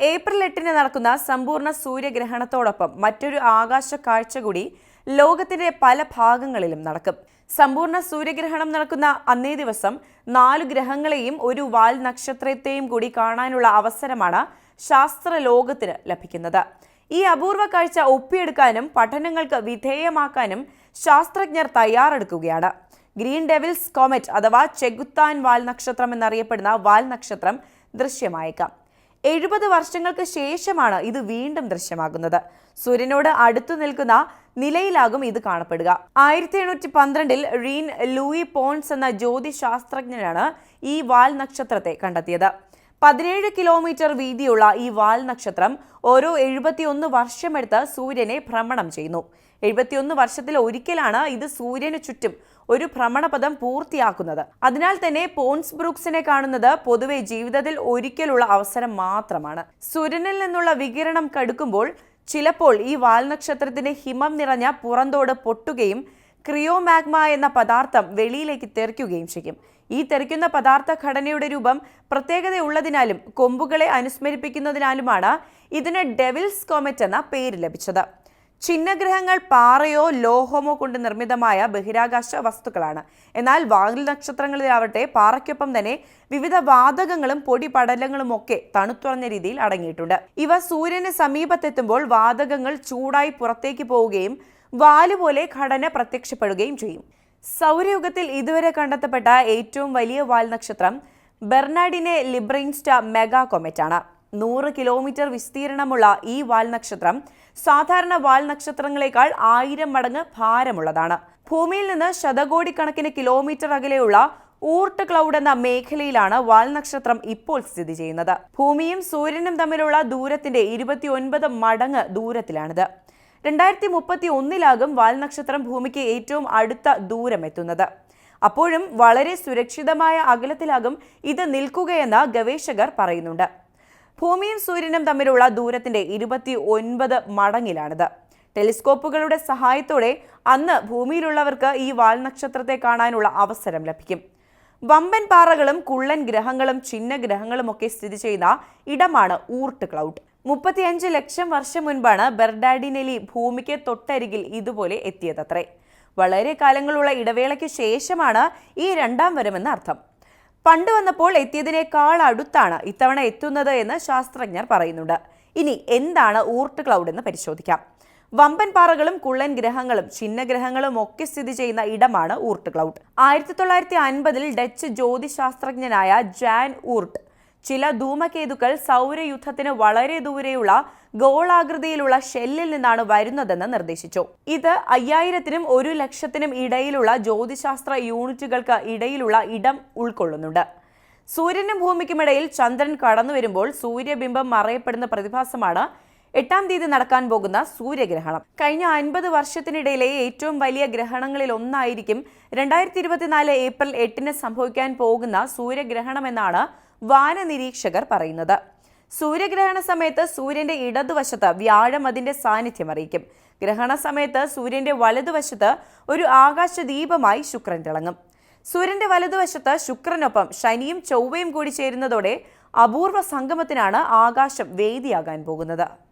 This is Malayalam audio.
ഏപ്രിൽ എട്ടിന് നടക്കുന്ന സമ്പൂർണ സൂര്യഗ്രഹണത്തോടൊപ്പം മറ്റൊരു ആകാശ കാഴ്ച കൂടി ലോകത്തിന്റെ പല ഭാഗങ്ങളിലും നടക്കും. സമ്പൂർണ സൂര്യഗ്രഹണം നടക്കുന്ന അന്നേ ദിവസം നാലു ഗ്രഹങ്ങളെയും ഒരു വാൽ നക്ഷത്രത്തെയും കൂടി കാണാനുള്ള അവസരമാണ് ശാസ്ത്ര ലോകത്തിന് ലഭിക്കുന്നത്. ഈ അപൂർവ കാഴ്ച ഒപ്പിയെടുക്കാനും പഠനങ്ങൾക്ക് വിധേയമാക്കാനും ശാസ്ത്രജ്ഞർ തയ്യാറെടുക്കുകയാണ്. ഗ്രീൻ ഡെവിൽസ് കോമറ്റ് അഥവാ ചെഗുത്താൻ വാൽ നക്ഷത്രം എന്നറിയപ്പെടുന്ന വാൽ നക്ഷത്രം ദൃശ്യമായേക്കാം. എഴുപത് വർഷങ്ങൾക്ക് ശേഷമാണ് ഇത് വീണ്ടും ദൃശ്യമാകുന്നത്. സൂര്യനോട് അടുത്തു നിൽക്കുന്ന നിലയിലാകും ഇത് കാണപ്പെടുക. ആയിരത്തി എണ്ണൂറ്റി പന്ത്രണ്ടിൽ റീൻ ലൂയി പോൺസ് എന്ന ജ്യോതിശാസ്ത്രജ്ഞനാണ് ഈ വാൽ നക്ഷത്രത്തെ കണ്ടെത്തിയത്. പതിനേഴ് കിലോമീറ്റർ വീതിയുള്ള ഈ വാൽ നക്ഷത്രം ഓരോ എഴുപത്തിയൊന്ന് വർഷമെടുത്ത് സൂര്യനെ ഭ്രമണം ചെയ്യുന്നു. എഴുപത്തിയൊന്ന് വർഷത്തിൽ ഒരിക്കലാണ് ഇത് സൂര്യന് ചുറ്റും ഒരു ഭ്രമണപഥം പൂർത്തിയാക്കുന്നത്. അതിനാൽ തന്നെ പോൺസ് ബ്രൂക്സിനെ കാണുന്നത് പൊതുവെ ജീവിതത്തിൽ ഒരിക്കലുള്ള അവസരം മാത്രമാണ്. സൂര്യനിൽ നിന്നുള്ള വികിരണം കടുക്കുമ്പോൾ ചിലപ്പോൾ ഈ വാൽനക്ഷത്രത്തിന്റെ ഹിമം നിറഞ്ഞ പുറന്തോട് പൊട്ടുകയും ക്രിയോമാഗ്മ എന്ന പദാർത്ഥം വെളിയിലേക്ക് തെറിക്കുകയും ചെയ്യും. ഈ തെറിക്കുന്ന പദാർത്ഥ ഘടനയുടെ രൂപം പ്രത്യേകതയുള്ളതിനാലും കൊമ്പുകളെ അനുസ്മരിപ്പിക്കുന്നതിനാലുമാണ് ഇതിന് ഡെവിൽസ് കോമറ്റ് എന്ന പേര് ലഭിച്ചത്. ചിഹ്നഗ്രഹങ്ങൾ പാറയോ ലോഹമോ കൊണ്ട് നിർമ്മിതമായ ബഹിരാകാശ വസ്തുക്കളാണ്. എന്നാൽ വാൽ നക്ഷത്രങ്ങളിലാവട്ടെ പാറയ്ക്കൊപ്പം തന്നെ വിവിധ വാതകങ്ങളും പൊടി പടലങ്ങളും ഒക്കെ തണുത്തുറഞ്ഞ രീതിയിൽ അടങ്ങിയിട്ടുണ്ട്. ഇവ സൂര്യന് സമീപത്തെത്തുമ്പോൾ വാതകങ്ങൾ ചൂടായി പുറത്തേക്ക് പോവുകയും വാലുപോലെ ഘടന പ്രത്യക്ഷപ്പെടുകയും ചെയ്യും. സൗരയുഗത്തിൽ ഇതുവരെ കണ്ടെത്തപ്പെട്ട ഏറ്റവും വലിയ വാൽ നക്ഷത്രം ബെർണാഡിനെ ലിബ്രൈൻസ്റ്റ മെഗാ കൊമറ്റ് ആണ് നൂറ് കിലോമീറ്റർ വിസ്തീർണമുള്ള ഈ വാൽ നക്ഷത്രം സാധാരണ വാൽ നക്ഷത്രങ്ങളെക്കാൾ ആയിരം മടങ്ങ് ഭാരമുള്ളതാണ്. ഭൂമിയിൽ നിന്ന് ശതകോടിക്കണക്കിന് കിലോമീറ്റർ അകലെയുള്ള ഊർട്ട് ക്ലൗഡ് എന്ന മേഖലയിലാണ് വാൽ നക്ഷത്രം ഇപ്പോൾ സ്ഥിതി ചെയ്യുന്നത്. ഭൂമിയും സൂര്യനും തമ്മിലുള്ള ദൂരത്തിന്റെ ഇരുപത്തിയൊൻപത് മടങ്ങ് ദൂരത്തിലാണിത്. രണ്ടായിരത്തി മുപ്പത്തി ഒന്നിലാകും വാൽനക്ഷത്രം ഭൂമിക്ക് ഏറ്റവും അടുത്ത ദൂരം എത്തുന്നത് അപ്പോഴും വളരെ സുരക്ഷിതമായ അകലത്തിലാകും ഇത് നിൽക്കുകയെന്ന് ഗവേഷകർ പറയുന്നുണ്ട്. ഭൂമിയും സൂര്യനും തമ്മിലുള്ള ദൂരത്തിന്റെ ഇരുപത്തി ഒൻപത് മടങ്ങിലാണിത്. ടെലിസ്കോപ്പുകളുടെ സഹായത്തോടെ അന്ന് ഭൂമിയിലുള്ളവർക്ക് ഈ വാൽനക്ഷത്രത്തെ കാണാനുള്ള അവസരം ലഭിക്കും. വമ്പൻ പാറകളും കുള്ളൻ ഗ്രഹങ്ങളും ചിഹ്ന ഗ്രഹങ്ങളും ഒക്കെ സ്ഥിതി ചെയ്യുന്ന ഇടമാണ് ഊർട്ട് ക്ലൗഡ്. മുപ്പത്തിയഞ്ച് ലക്ഷം വർഷം മുൻപാണ് ബെർഡാഡിനെലി ഭൂമിക്ക് തൊട്ടരികിൽ ഇതുപോലെ എത്തിയതത്രേ. വളരെ കാലങ്ങളുള്ള ഇടവേളയ്ക്ക് ശേഷമാണ് ഈ രണ്ടാം വരമെന്ന അർത്ഥം. പണ്ട് വന്നപ്പോൾ എത്തിയതിനേക്കാൾ അടുത്താണ് ഇത്തവണ എത്തുന്നത് എന്ന് ശാസ്ത്രജ്ഞർ പറയുന്നുണ്ട്. ഇനി എന്താണ് ഊർട്ട് ക്ലൗഡ് എന്ന് പരിശോധിക്കാം. വമ്പൻ പാറകളും കുള്ളൻ ഗ്രഹങ്ങളും ചിഹ്നഗ്രഹങ്ങളും ഒക്കെ സ്ഥിതി ചെയ്യുന്ന ഇടമാണ് ഊർട്ട് ക്ലൗഡ്. ആയിരത്തി തൊള്ളായിരത്തി അൻപതിൽ ഡച്ച് ജ്യോതിശാസ്ത്രജ്ഞനായ ജാൻ ഊർട്ട് ചില ധൂമകേതുക്കൾ സൗരയുദ്ധത്തിന് വളരെ ദൂരെയുള്ള ഗോളാകൃതിയിലുള്ള ഷെല്ലിൽ നിന്നാണ് വരുന്നതെന്ന് നിർദ്ദേശിച്ചു. ഇത് അയ്യായിരത്തിനും ഒരു ലക്ഷത്തിനും ഇടയിലുള്ള ജ്യോതിശാസ്ത്ര യൂണിറ്റുകൾക്ക് ഇടയിലുള്ള ഇടം ഉൾക്കൊള്ളുന്നുണ്ട്. സൂര്യനും ഭൂമിക്കുമിടയിൽ ചന്ദ്രൻ കടന്നു വരുമ്പോൾ സൂര്യബിംബം മറയപ്പെടുന്ന പ്രതിഭാസമാണ് എട്ടാം തീയതി നടക്കാൻ പോകുന്ന സൂര്യഗ്രഹണം. കഴിഞ്ഞ അൻപത് വർഷത്തിനിടയിലെ ഏറ്റവും വലിയ ഗ്രഹണങ്ങളിൽ ഒന്നായിരിക്കും രണ്ടായിരത്തി ഇരുപത്തിനാല് ഏപ്രിൽ എട്ടിന് സംഭവിക്കാൻ പോകുന്ന സൂര്യഗ്രഹണം എന്നാണ് വാന പറയുന്നത്. സൂര്യഗ്രഹണ സമയത്ത് സൂര്യന്റെ ഇടതുവശത്ത് വ്യാഴം അതിന്റെ സാന്നിധ്യം അറിയിക്കും. ഗ്രഹണ സമയത്ത് സൂര്യന്റെ വലതുവശത്ത് ഒരു ആകാശ ദീപമായി ശുക്രൻ തിളങ്ങും. സൂര്യന്റെ വലതുവശത്ത് ശുക്രനൊപ്പം ശനിയും ചൊവ്വയും കൂടി ചേരുന്നതോടെ അപൂർവ സംഗമത്തിനാണ് ആകാശം വേദിയാകാൻ പോകുന്നത്.